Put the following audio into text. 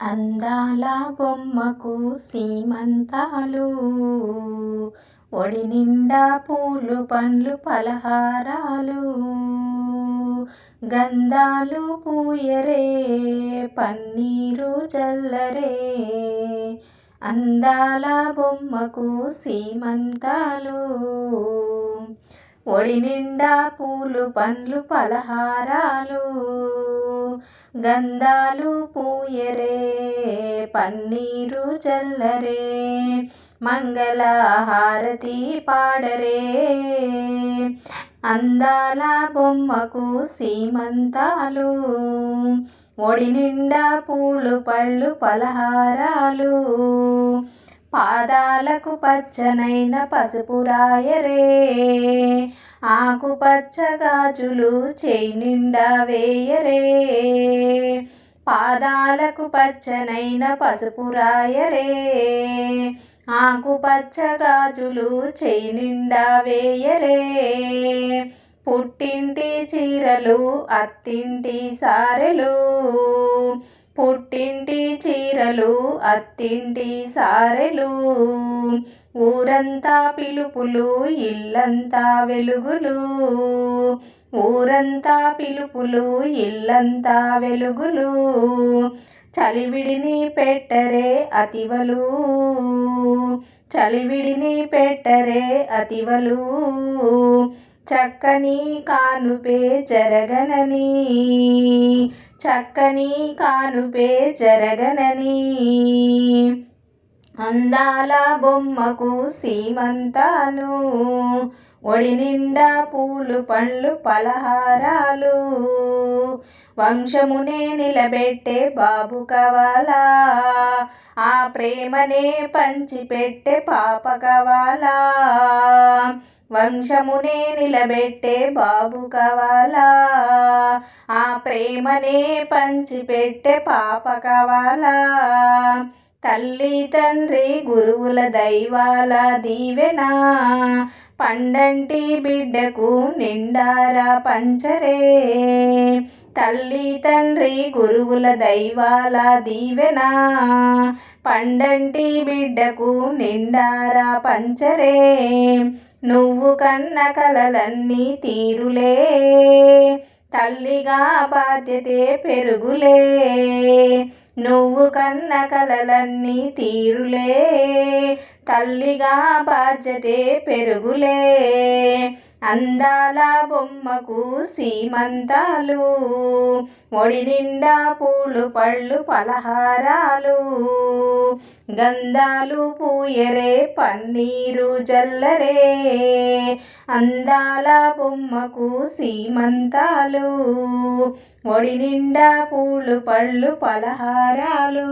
అందాల బొమ్మకు సీమంతాలు ఒడి నిండా పూలు పండ్లు పలహారాలు గంధాలు పూయరే పన్నీరు చల్లరే అందాల బొమ్మకు సీమంతాలు ఒడి నిండా పూలు పండ్లు పలహారాలు గంధాలు పూయరే పన్నీరు చల్లరే మంగళహారతి పాడరే. అందాల బొమ్మకు సీమంతాలు ఒడి నిండా పూలు పళ్ళు పలహారాలు పాదాలకు పచ్చనైన పసుపు రాయరే. ఆకుపచ్చ గాజులు చేయి నిండా వేయరే. పాదాలకు పచ్చనైన పసుపు రాయరే. ఆకుపచ్చ గాజులు చేయి నిండా వేయరే. పుట్టింటి చీరలు అత్తింటి సారెలు పుట్టింటి చీరలు అత్తింటి సారెలు. ఊరంతా పిలుపులు ఇల్లంతా వెలుగులు. ఊరంతా పిలుపులు ఇల్లంతా వెలుగులు. చలివిడిని పెట్టరే అతివలు. చలివిడిని పెట్టరే అతివలు. చక్కని కానుపే జరగనని. చక్కని కానుపే జరగనని. అందాల బొమ్మకు సీమంతాను ఒడి నిండా పూలు పండ్లు పలహారాలు. వంశమునే నిలబెట్టే బాబు కవాలా ఆ ప్రేమనే పంచిపెట్టే పాప కవాలా. వంశమునే నిలబెట్టే బాబు కవాలా. ఆ ప్రేమనే పంచిపెట్టే పాప కవాలా. తల్లి తండ్రి గురువుల దైవాల దీవెన. పండంటి బిడ్డకు నిండారా పంచరే. తల్లి తండ్రి గురువుల దైవాల దీవెన. పండంటి బిడ్డకు నిండారా పంచరే. నువ్వు కన్న కలలన్నీ తీరులే. తల్లిగా బాధ్యతే పెరుగులే. నువ్వు కన్న కలలన్నీ తీరులే. తల్లిగా బాధ్యతే పెరుగులే. అందాల బొమ్మకు సీమంతాలు ఒడి నిండా పూలు పళ్ళు పలహారాలు గంధాలు పూయరే పన్నీరు జల్లరే. అందాల బొమ్మకు సీమంతాలు ఒడి నిండా పూలు పళ్ళు పలహారాలు.